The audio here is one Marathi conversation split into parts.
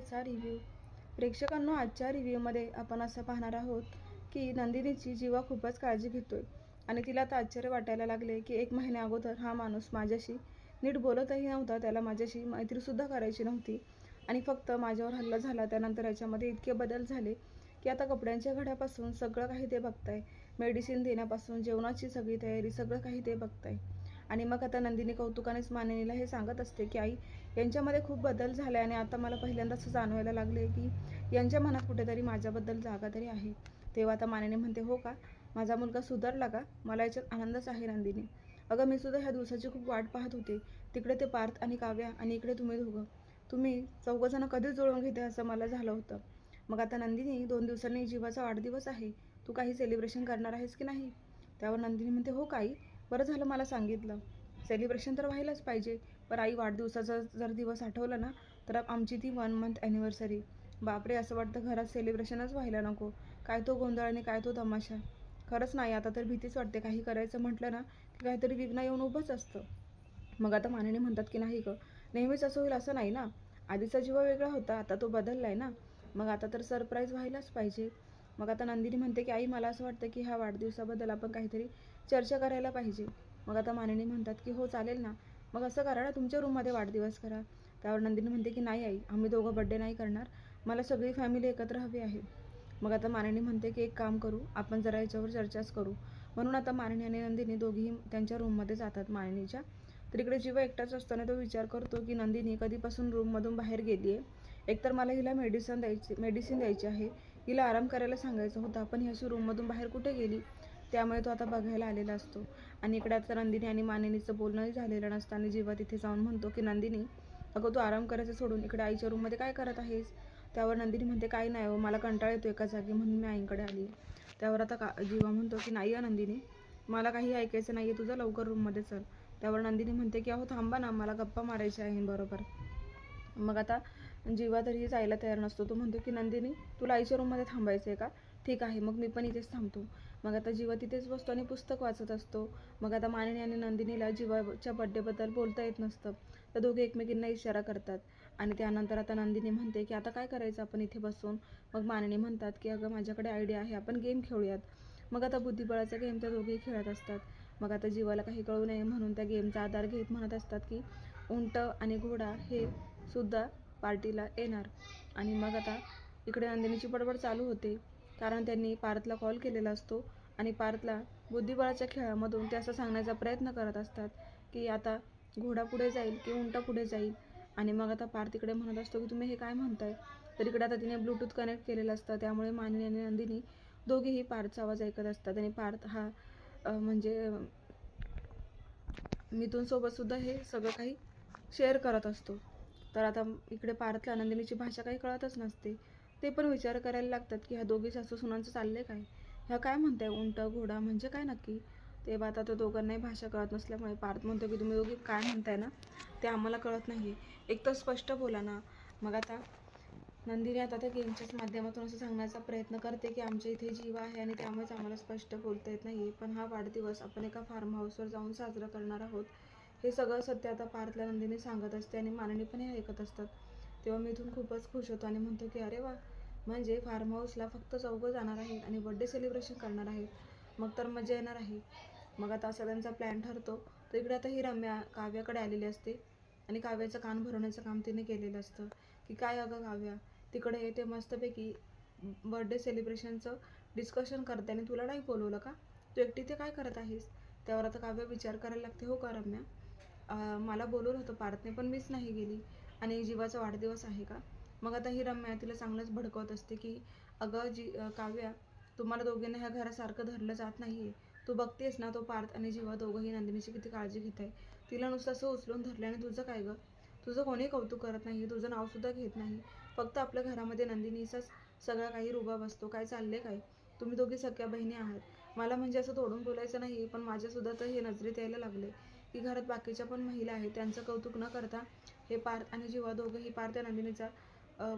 चा रिव्ह्यू प्रेक्षकांनो आजच्या रिव्ह्यूमध्ये आपण असं पाहणार आहोत की नंदिनीची जीवा खूपच काळजी घेतोय. आणि तिला आता आश्चर्य वाटायला लागले की एक महिन्या अगोदर हा माणूस माझ्याशी नीट बोलतही नव्हता त्याला माझ्याशी मैत्रीसुद्धा करायची नव्हती. आणि फक्त माझ्यावर हल्ला झाला त्यानंतर याच्यामध्ये इतके बदल झाले की आता कपड्यांच्या घड्यापासून सगळं काही ते बघताय. मेडिसिन देण्यापासून जेवणाची सगळी तयारी सगळं काही ते बघताय. आणि मग आता नंदिनी कौतुकानेच मानिनीला हे सांगत असते की आई यांच्यामध्ये खूप बदल झाले आणि आता मला पहिल्यांदा असं जाणवायला लागले की यांच्या मनात कुठेतरी माझ्याबद्दल जागा तरी आहे. तेव्हा आता मानेने म्हणते हो का? माझा मुलगा सुधारला का? मला याच्यात आनंदच आहे नंदिनी. अगं मी सुद्धा ह्या दिवसाची खूप वाट पाहत होते. तिकडे ते पार्थ आणि काव्या आणि इकडे तुम्ही दोघं. तुम्ही चौघजणं कधीच जुळवून घेते असं मला झालं होतं. मग आता नंदिनी दोन दिवसांनी जीवाचा वाढदिवस आहे. तू काही सेलिब्रेशन करणार आहेस की नाही? त्यावर नंदिनी म्हणते हो काही. बरं झालं मला सांगितलं. सेलिब्रेशन तर व्हायलाच पाहिजे. पण आई वाढदिवसाचा जर दिवस आठवला ना तर आमची ती वन मंथ ॲनिव्हर्सरी बापरे असं वाटतं घरात सेलिब्रेशनच व्हायला नको. काय तो गोंधळ आणि काय तो तमाशा. खरंच नाही आता तर भीतीच वाटते. काही करायचं म्हटलं ना की काहीतरी विघ्न येऊन उभंच असतं. मग आता मानेने म्हणतात की नाही गं? नेहमीच असं होईल असं नाही ना? आधीचा जीवा वेगळा होता आता तो बदलला आहे ना? मग आता तर सरप्राईज व्हायलाच पाहिजे. मग आता नंदिनी म्हणते की आई मला असं वाटतं की ह्या वाढदिवसाबद्दल आपण काहीतरी चर्चा करायला पाहिजे. मग आता मानेने म्हणतात की हो चालेल ना. मग असं करा ना तुमच्या रूममध्ये वाढदिवस करा. त्यावर नंदिनी म्हणते की नाही आई आम्ही दोघं बड्डे नाही करणार. मला सगळी फॅमिली एकत्र हवी आहे. मग आता मानिनी म्हणते की एक काम करू आपण जरा याच्यावर चर्चाच करू. म्हणून आता मानिनी आणि नंदिनी दोघीही त्यांच्या रूममध्ये जातात मानिनीच्या तर इकडे जीवा एकटाच असताना तो विचार करतो की नंदिनी कधीपासून रूममधून बाहेर गेली आहे एकतर मला हिला मेडिसिन द्यायची मेडिसिन द्यायची आहे. हिला आराम करायला सांगायचं होतं. पण ही अशी रूममधून बाहेर कुठे गेली? त्यामुळे तो आता बघायला आलेला असतो. आणि इकडे आता नंदिनी आणि मानिनीचं बोलणंही झालेलं नसतं आणि जेव्हा तिथे जाऊन म्हणतो की नंदिनी अगं तू आराम करायचं सोडून इकडे आईच्या रूममध्ये काय करत आहेस? त्यावर नंदिनी म्हणते काही नाही हो मला कंटाळा येतो एका जागी म्हणून मी आईकडे आली त्यावर आता का जीवा म्हणतो की नाही नंदिनी मला काही ऐकायचं नाही आहे तुझं लवकर रूममध्ये चल. त्यावर नंदिनी म्हणते की अहो थांबा ना मला गप्पा मारायच्या आहे बरोबर. मग आता जीवा तरीही जायला तयार नसतो तो म्हणतो की नंदिनी तुला आईच्या रूममध्ये थांबायचं आहे का? ठीक आहे मग मी पण इथेच थांबतो. मग आता जीवा तिथेच बसतो आणि पुस्तक वाचत असतो. मग आता मानिनी आणि नंदिनीला जीवाच्या बड्डेबद्दल बोलता येत नसतं. तर दोघे एकमेकींना इशारा करतात. आणि त्यानंतर आता नंदिनी म्हणते की आता काय करायचं? आपण इथे बसून. मग मानिनी म्हणतात की अगं माझ्याकडे आयडिया आहे. आपण गेम खेळूयात. मग आता बुद्धिबळाचा गेम त्या दोघेही खेळत असतात. मग आता जीवाला काही कळू नये म्हणून त्या गेमचा आधार घेत म्हणत असतात की उंट आणि घोडा हे सुद्धा पार्टीला येणार. आणि मग आता इकडे नंदिनीची बडबड चालू होते. कारण त्यांनी पार्थला कॉल केलेला असतो आणि पार्थला बुद्धिबळाच्या खेळामधून ते असं सांगण्याचा प्रयत्न करत असतात की आता घोडा पुढे जाईल की उंटा पुढे जाईल. आणि मग आता पार्थ इकडे म्हणत असतो की तुम्ही हे काय म्हणताय? तर इकडे आता तिने ब्लूटूथ कनेक्ट केलेलं असतं. त्यामुळे मानिनी आणि नंदिनी दोघेही पार्थचा आवाज ऐकत असतात आणि पार्थ हा म्हणजे मिथूनसोबतसुद्धा हे सगळं काही शेअर करत असतो. तर आता इकडे पार्थला नंदिनीची भाषा काही कळतच नसते. ते पण विचार करायला लागतात की ह्या दोघी सासू सुनांचं चाललंय काय? ह्या काय म्हणताय? उंट घोडा म्हणजे काय नक्की? तेव्हा आता तो दोघांनाही भाषा कळत नसल्यामुळे पार्थ म्हणतो की तुम्ही दोघी काय म्हणताय ना? ते आम्हाला कळत नाही एक तर स्पष्ट बोला ना. मग आता नंदिनी आता त्या गेमच्याच माध्यमातून असं सांगण्याचा प्रयत्न करते की आमच्या इथे जीव आहे आणि त्यामुळेच आम्हाला स्पष्ट बोलता येत नाही पण हा वाढदिवस आपण एका फार्म हाऊसवर जाऊन साजरा करणार आहोत. हे सगळं सत्य आता पार्थला नंदिनी सांगत असते आणि माननी पण हे ऐकत असतात. तेव्हा मी इथून खूपच खुश होतो आणि म्हणतो की अरे वा म्हणजे फार्म हाऊसला फक्त चौघं जाणार आहे आणि बड्डे सेलिब्रेशन करणार आहे. मग तर मजा येणार आहे. मग आता असा त्यांचा प्लॅन ठरतो. तर इकडे आता ही रम्या काव्याकडे आलेली असते आणि काव्याचं कान भरवण्याचं काम तिने केलेलं असतं. की काय अगं काव्या तिकडे येते मस्तपैकी बर्थडे सेलिब्रेशनचं डिस्कशन करते आणि तुला नाही बोलवलं का? तू एकटी ते काय करत आहेस? त्यावर आता काव्य विचार करायला लागते. हो का रम्या? मला बोलवलं होतं पार्थने पण मीच नाही गेली. आणि जीवाचा वाढदिवस आहे का? मग आता ही रम्या तिला चांगलंच भडकवत असते की अगं जी काव्या तुम्हाला दोघींना ह्या घरासारखं धरलं जात नाही आहे तू बघतेस ना तो पार्थ आणि जीवा दोघंही नंदिनीची किती काळजी घेत आहे तिला नुसतं असं उचलून धरल्याने तुझं काय गं? तुझं कोणी कौतुक करत नाही तुझं नावसुद्धा घेत नाही. फक्त आपल्या घरामध्ये नंदिनीचाच सगळा काही रुबाब असतो. काय चालले काय? तुम्ही दोघी सख्या बहिणी आहात. मला म्हणजे असं तोडून बोलायचं नाही पण माझ्यासुद्धा तर हे नजरेत यायला लागले की घरात बाकीच्या पण महिला आहेत त्यांचं कौतुक न करता हे पार्थ आणि जीवा दोघंही पार्थ या नंदिनीचा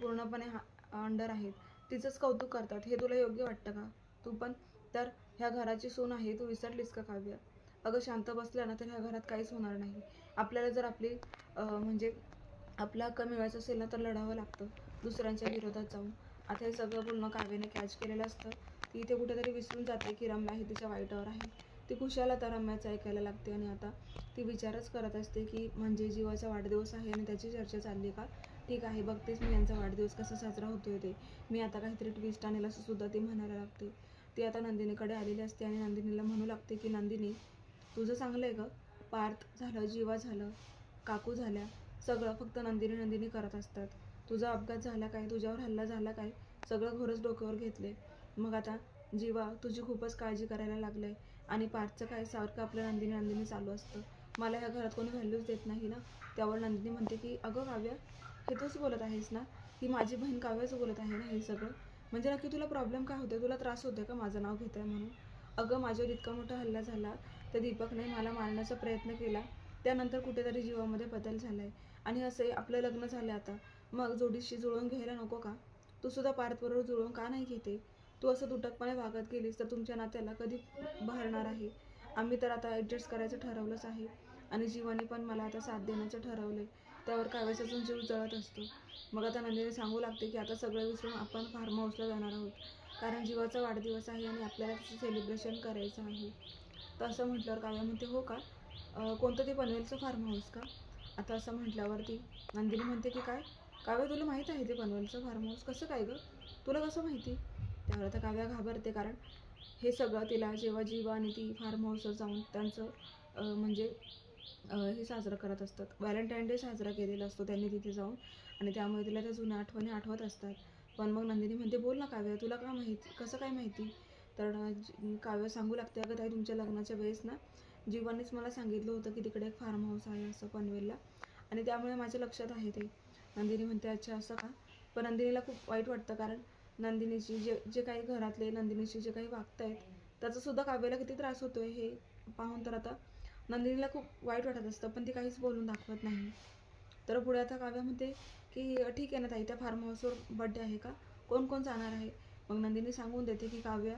पूर्णपणे हा अंडर आहेत. तिचंच कौतुक करतात. हे तुला योग्य वाटतं का? तू पण? तर ह्या घराची सून आहे तू विसरलीस का काव्य? अगं शांत बसल्या ना तर ह्या घरात काहीच होणार नाही. आपल्याला जर आपली म्हणजे आपला हक्क मिळवायचा असेल ना तर लढावं लागतं. दुसऱ्यांच्या विरोधात जाऊन. आता हे सगळं बोलणं काव्याने कॅच केलेलं असतं. ती इथे कुठेतरी विसरून जाते की रम्या हे तिच्या वाईटावर आहे. ती खुशाला आता रम्याचं ऐकायला लागते आणि आता ती विचारच करत असते की म्हणजे जीवाचा वाढदिवस आहे आणि त्याची चर्चा चालली का? ठीक आहे बघतेच मी यांचा वाढदिवस कसा साजरा होतोय ते. मी आता काहीतरी ट्विस्ट आणेल असं सुद्धा ती म्हणायला लागते. ती आता नंदिनीकडे आलेली असते आणि नंदिनीला म्हणू लागते की नंदिनी तुझं चांगलं आहे ग. पार्थ झालं जीवा झालं काकू झाल्या. सगळं फक्त नंदिनी नंदिनी करत असतात. तुझा अपघात झाला काय? तुझ्यावर हल्ला झाला काय? सगळं घोरच डोक्यावर घेतले मग आता जीवा तुझी खूपच काळजी करायला लागलंय. आणि पार्थचं काय? सारखं आपलं नंदिनी नंदिनी चालू असतं. मला ह्या घरात कोणी व्हॅल्यूच देत नाही ना. त्यावर नंदिनी म्हणते की अगं काव्य हे तूच बोलत आहेस ना? ही माझी बहीण काव्यच बोलत आहे ना हे सगळं? म्हणजे नक्की तुला प्रॉब्लेम काय होतोय? तुला त्रास होतोय का माझं नाव घेत आहे म्हणून? अगं माझ्यावर इतका मोठा हल्ला झाला तर दीपकने मला मारण्याचा प्रयत्न केला. त्यानंतर कुठेतरी जीवामध्ये बदल झाला आहे आणि असे आपलं लग्न झालं आता. मग जोडीशी जुळवून घ्यायला नको का? तू सुद्धा पार्थबरोबर जुळवून का नाही घेते? तू असं तुटकपणे वागत गेलीस तर तुमच्या नात्याला कधी भरणार आहे? आम्ही तर आता ॲडजस्ट करायचं ठरवलंच आहे. आणि जीवाने पण मला आता साथ देण्याचं ठरवलंय. त्यावर काव्याचा अजून जीव जळत असतो. मग आता नंदिनी सांगू लागते की आता सगळं विसरून आपण फार्म हाऊसला जाणार आहोत. कारण जीवाचा वाढदिवस आहे आणि आपल्याला त्याचं सेलिब्रेशन करायचं आहे. तर असं म्हटल्यावर काव्या म्हणते हो का? कोणतं ते पनवेलचं फार्म हाऊस का? आता असं म्हटल्यावरती नंदिनी म्हणते की काय? काव्य तुला माहीत आहे ते पनवेलचं फार्म हाऊस कसं काय गं? तुला कसं माहिती? त्यावर आता काव्या घाबरते कारण हे सगळं तिला जेव्हा जीवा आणि ती फार्म हाऊसवर जाऊन त्यांचं म्हणजे हे साजरं करत असतात. व्हॅलेंटाईन डे साजरा केलेला असतो त्यांनी तिथे जाऊन आणि त्यामुळे तिला त्या जुन्या आठवणी आठवत असतात. पण मग नंदिनी म्हणते बोल ना काव्य तुला का माहिती कसं काय माहिती? तर काव्य सांगू लागते अगं ताई तुमच्या लग्नाच्या वेळेस ना जीवानेच मला सांगितलं होतं की तिकडे एक फार्म हाऊस आहे असं पनवेलला आणि त्यामुळे माझ्या लक्षात आहे ते. नंदिनी म्हणते अच्छा असं का? पण नंदिनीला खूप वाईट वाटतं कारण नंदिनीशी जे जे काही घरातले नंदिनीशी जे काही वागत आहेत त्याचासुद्धा काव्याला किती त्रास होतोय हे पाहून तर आता नंदिनीला खूप वाईट वाटत असतं पण ती काहीच बोलून दाखवत नाही. तर पुढे आता काव्या म्हणते की ठीक आहे ना ताई त्या फार्म हाऊसवर बड्डे आहे का? कोण कोण जाणार आहे? मग नंदिनी सांगून देते की काव्या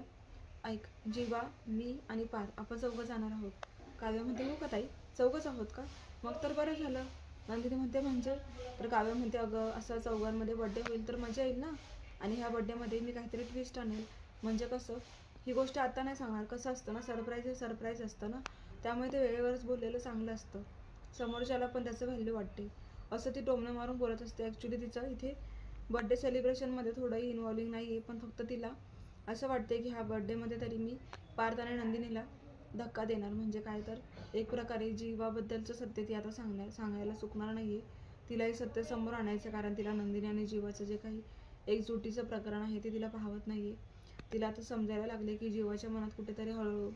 ऐक जीवा मी आणि पार आपण चौघं जाणार आहोत. काव्या म्हणते हो का ताई? चौघंच आहोत का? मग तर बरं झालं. नंदिनी म्हणते म्हणजे? तर काव्या म्हणते अगं असं चौघांमध्ये बड्डे होईल तर मजा येईल ना? आणि ह्या बड्डेमध्ये मी काहीतरी ट्विस्ट आणेल. म्हणजे कसं ही गोष्ट आता नाही सांगणार. कसं असतं ना सरप्राईज हे सरप्राईज असतं ना. त्यामुळे ते वेळेवरच बोललेलं चांगलं असतं. समोरच्याला पण त्याचं व्हॅल्यू वाटते. असं ती टोमणे मारून बोलत असते. ॲक्च्युली तिचं इथे बड्डे सेलिब्रेशनमध्ये थोडंही इन्व्हॉल्विंग नाही आहे पण फक्त तिला असं वाटते की ह्या बड्डेमध्ये तरी मी पार्थ आणि नंदिनीला धक्का देणार. म्हणजे काय तर एक प्रकारे जीवाबद्दलचं सत्य ती आता सांगण्या सांगायला चुकणार नाही आहे तिलाही सत्य समोर आणायचं कारण तिला नंदिनी आणि जीवाचं जे काही एकजुटीचं प्रकरण आहे ते तिला पाहवत नाही आहे तिला आता समजायला लागले की जीवाच्या मनात कुठेतरी हळूहळू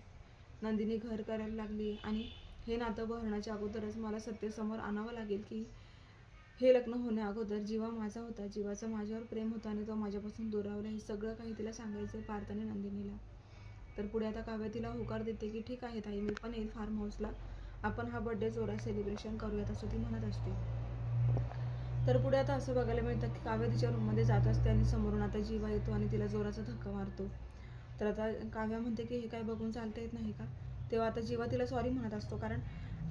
नंदिनी घर करायला लागली आणि हे नातं बहरण्याच्या अगोदरच मला सत्यसमोर आणावं लागेल की हे लग्न होण्या अगोदर जीवा माझा होता. जीवाचं माझ्यावर प्रेम होता आणि तो माझ्यापासून दुरावला. हे सगळं काही तिला सांगायचं पार्थाने नंदिनीला. तर पुढे आता काव्य तिला होकार देते की ठीक आहे ताई मी पण येईल फार्म हाऊसला आपण हा बड्डे जोरात सेलिब्रेशन करूयात असं ती म्हणत असते. तर पुढे आता असं बघायला मिळतं की काव्य तिच्या रूममध्ये जात असते आणि समोरून आता जीवा येतो आणि तिला जोराचा धक्का मारतो. तर आता काव्या म्हणते की हे काय बघून चालता येत नाही का? तेव्हा आता जीवा तिला सॉरी म्हणत असतो. कारण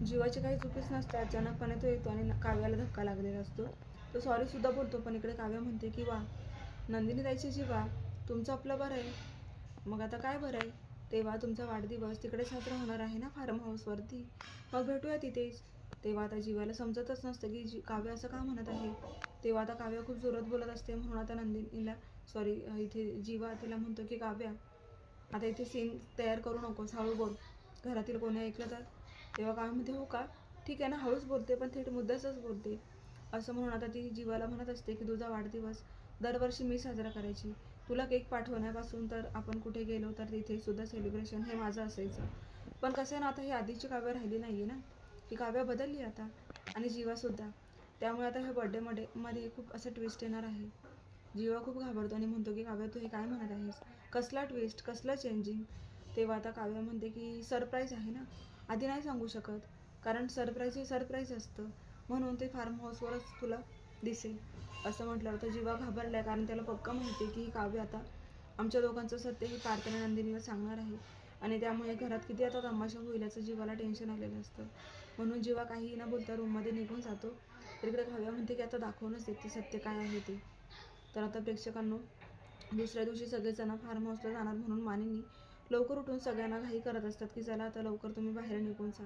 जीवाची काही चुकीच नसते. अचानकपणे तो येतो आणि काव्याला धक्का लागलेला असतो. तो सॉरीसुद्धा बोलतो. पण इकडे काव्या म्हणते की वा नंदिनी ताईची जीवा तुमचं आपलं बरं आहे. मग आता काय बरं आहे? तेव्हा तुमचा वाढदिवस तिकडे साजरा होणार आहे ना? फार्म हाऊसवरती. मग भेटूया तिथेच. तेव्हा आता जीवाला समजतच नसतं की जी काव्य असं का म्हणत आहे? तेव्हा आता काव्य खूप जोरात बोलत असते म्हणून आता नंदिनीला सॉरी इथे जीवा तिला म्हणतो की काव्या आता इथे सीन तयार करू नकोस हळू बोल. घरातील कोणी ऐकलं तर? तेव्हा काव्य म्हणते हो का? ठीक आहे ना हळूच बोलते पण थेट मुद्दासच बोलते. असं म्हणून आता ती जीवाला म्हणत असते की तुझा वाढदिवस दरवर्षी मी साजरा करायची. तुला केक पाठवण्यापासून तर आपण कुठे गेलो तर तिथे सुद्धा सेलिब्रेशन हे माझं असायचं. पण कसं आहे ना आता ही आधीची काव्य राहिली नाही आहे ना. ही काव्य बदलली आता आणि जीवासुद्धा त्यामुळे आता ह्या बड्डेमध्ये मध्ये खूप असं ट्विस्ट येणार आहे. जीवा खूप घाबरतो आणि म्हणतो की काव्या तू हे काय म्हणत आहेस? कसला ट्विस्ट कसलं चेंजिंग तेव्हा आता काव्य म्हणते की सरप्राईज आहे ना? आधी नाही सांगू शकत कारण सरप्राईज हे सरप्राईज असतं. म्हणून ते फार्म हाऊसवरच तुला दिसेल. असं म्हटलं तर जीवा घाबरलाय कारण त्याला पक्का माहिती की ही काव्य आता आमच्या दोघांचं सत्य ही पार्थना नंदिनीला सांगणार आहे. आणि त्यामुळे घरात किती आता तमाशा होईल याचं जीवाला टेन्शन आलेलं असतं. म्हणून जेव्हा काही न बोलता रूममध्ये निघून जातो तर इकडे काव्या म्हणते की आता दाखवूनच देते सत्य काय आहे ते. तर आता प्रेक्षकांनो दुसऱ्या दिवशी सगळेजण फार्म हाऊसला जाणार म्हणून मानिनी लवकर उठून सगळ्यांना घाई करत असतात की चला आता लवकर तुम्ही बाहेर निघून जा.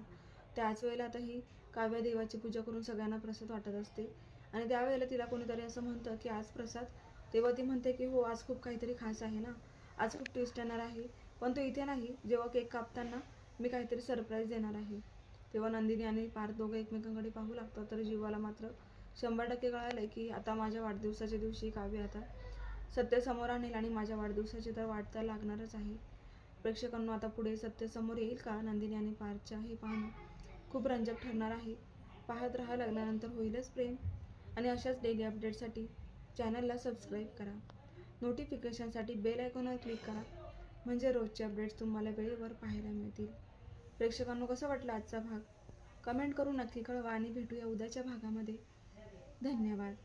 त्याच वेळेला आता ही काव्या देवाची पूजा करून सगळ्यांना प्रसाद वाटत असते. आणि त्यावेळेला तिला कोणीतरी असं म्हणतं की आज प्रसाद. तेव्हा ती म्हणते की हो आज खूप काहीतरी खास आहे ना. आज खूप ट्विस्ट येणार आहे. पण तो इथे नाही. जेव्हा केक कापताना मी काहीतरी सरप्राईज देणार आहे. तेव्हा नंदिनी आणि पार्थ दोघं एकमेकांकडे पाहू लागतात. तर जीवाला मात्र शंभर टक्के कळालं की आता माझ्या वाढदिवसाच्या दिवशी काव्य आता सत्य समोर आणेल आणि माझ्या वाढदिवसाची तर वाट तर लागणारच आहे. प्रेक्षकांना आता पुढे सत्य समोर येईल का? नंदिनी आणि पार्थच्या हे पाहणं खूप रंजक ठरणार आहे. पाहत राहा लग्नानंतर होईलच प्रेम. आणि अशाच डेली अपडेटसाठी चॅनलला सबस्क्राईब करा. नोटिफिकेशनसाठी बेल आयकॉनवर क्लिक करा. म्हणजे रोजचे अपडेट्स तुम्हाला वेळेवर पाहायला मिळतील. प्रेक्षकांनो कसं वाटलं आजचा भाग? कमेंट करून नक्की कळवा आणि भेटूया उद्याच्या भागामध्ये. धन्यवाद.